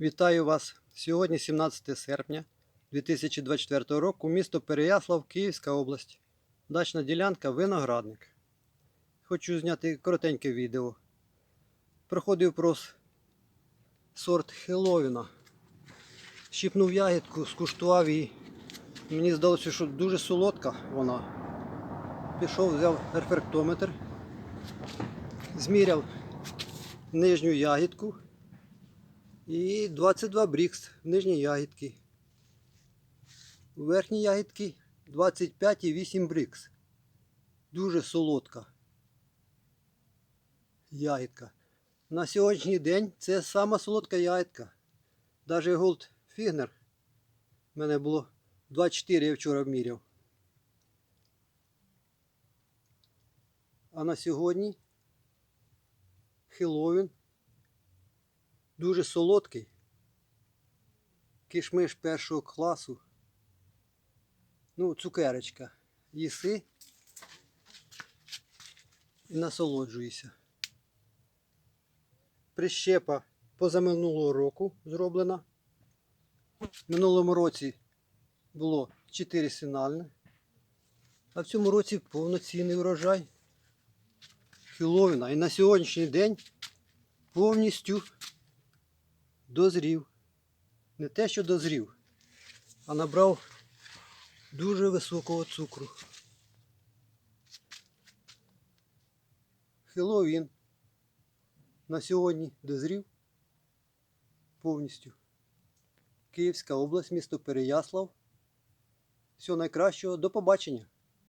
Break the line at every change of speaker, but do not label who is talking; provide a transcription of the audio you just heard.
Вітаю вас! Сьогодні 17 серпня 2024 року, місто Переяслав, Київська область. Дачна ділянка Виноградник. Хочу зняти коротеньке відео. Проходив прос сорт Хеловіна. Щіпнув ягідку, скуштував її. Мені здалося, що дуже солодка вона. Пішов, взяв рефрактометр, зміряв нижню ягідку. І 22 брікс в нижній ягідки. У верхній ягідки 25,8 брікс. Дуже солодка ягідка. На сьогоднішній день це сама солодка ягідка. Даже Gold Figner в мене було 24, я вчора вміряв. А на сьогодні Хеллоуін дуже солодкий. Кишмиш першого класу. Ну, цукерочка. Їси і насолоджуйся. Прищепа позаминулого року зроблена. В минулому році було 4 сигнальне. А в цьому році повноцінний урожай. Хіловіна. І на сьогоднішній день повністю дозрів. Не те, що дозрів, а набрав дуже високого цукру. Хеллоуін на сьогодні дозрів повністю. Київська область, місто Переяслав. Всього найкращого, до побачення!